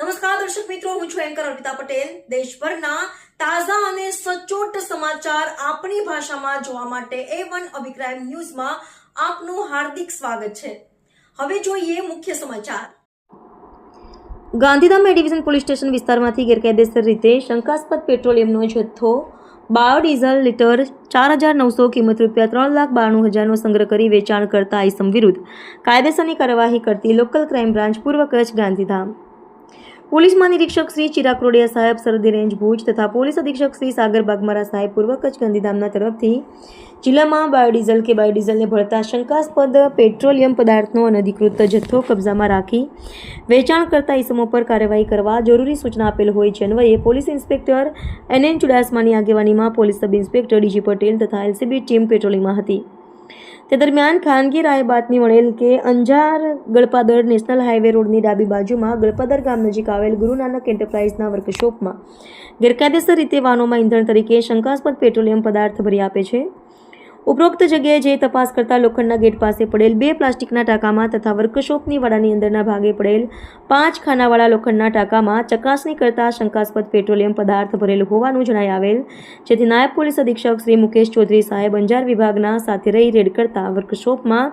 નમસ્કાર, દર્શક મિત્રો, હું છું એન્કર અર્પિતા પટેલ. દેશભરના તાજા અને સચોટ સમાચાર આપણી ભાષામાં જોવા માટે એ વન અભિપ્રાય ન્યૂઝમાં આપનું હાર્દિક સ્વાગત છે. હવે જોઈએ મુખ્ય સમાચાર. ગાંધીધામ એ પોલીસ સ્ટેશન વિસ્તારમાંથી ગેરકાયદેસર રીતે શંકાસ્પદ પેટ્રોલિયમનો જથ્થો, બાયોડીઝલ લીટર ચાર હજાર નવસો કિંમત રૂપિયા ત્રણ લાખ બાણું હજારનો સંગ્રહ કરી વેચાણ કરતા આઈસમ વિરુદ્ધ કાયદેસરની કાર્યવાહી કરતી લોકલ ક્રાઇમ બ્રાન્ચ પૂર્વ કચ્છ ગાંધીધામ. પોલીસ મહાનિરીક્ષક શ્રી ચિરાગ રોડિયા સાહેબ સરહદી રેન્જ ભુજ તથા પોલીસ અધિક્ષક શ્રી સાગર બાગમારા સાહેબ પૂર્વ કચ્છ ગાંધીધામના તરફથી જિલ્લામાં બાયોડીઝલ કે બાયોડીઝલને ભળતા શંકાસ્પદ પેટ્રોલિયમ પદાર્થનો અનધિકૃત જથ્થો કબજામાં રાખી વેચાણ કરતા ઇસમો પર કાર્યવાહી કરવા જરૂરી સૂચના આપેલ હોય છે. અન્વયે પોલીસ ઇન્સ્પેક્ટર એન એન ચુડાસમાની આગેવાનીમાં police sub inspector DG Patel તથા એલસીબી ટીમ પેટ્રોલિંગમાં હતી. તે દરમિયાન ખાનગી રાય બાતમી મળેલ કે અંજાર ગળપાદર નેશનલ હાઈવે રોડની ડાબી બાજુમાં ગળપાદર ગામ નજીક આવેલ ગુરુ નાનક એન્ટરપ્રાઇઝના વર્કશોપમાં ગેરકાયદેસર રીતે વાહનોમાં ઇંધણ તરીકે શંકાસ્પદ પેટ્રોલિયમ પદાર્થ ભરી આપે છે. ઉપરોક્ત જગ્યાએ જે તપાસ કરતા લોખંડના ગેટ પાસે પડેલ બે પ્લાસ્ટિકના ટાંકામાં તથા વર્કશોપની વાડાની અંદરના ભાગે પડેલ પાંચ ખાનાવાળા લોખંડના ટાંકામાં ચકાસણી કરતા શંકાસ્પદ પેટ્રોલિયમ પદાર્થ ભરેલું હોવાનું જણાઈ આવેલ. જેથી નાયબ પોલીસ અધિક્ષક શ્રી મુકેશ ચૌધરી સાહેબ અંજાર વિભાગના સાથે રહી રેડ કરતા વર્કશોપમાં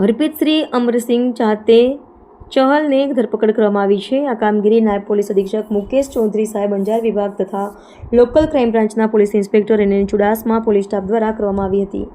હરપ્રીતશ્રી અમરસિંહ ચાતે ચહલને ધરપકડ કરવામાં આવી છે. આ કામગીરી નાયબ પોલીસ અધિક્ષક મુકેશ ચૌધરી સાહેબ અંજાર વિભાગ તથા લોકલ ક્રાઇમ બ્રાન્ચના police inspector N Chudasama police staff દ્વારા કરવામાં આવી હતી.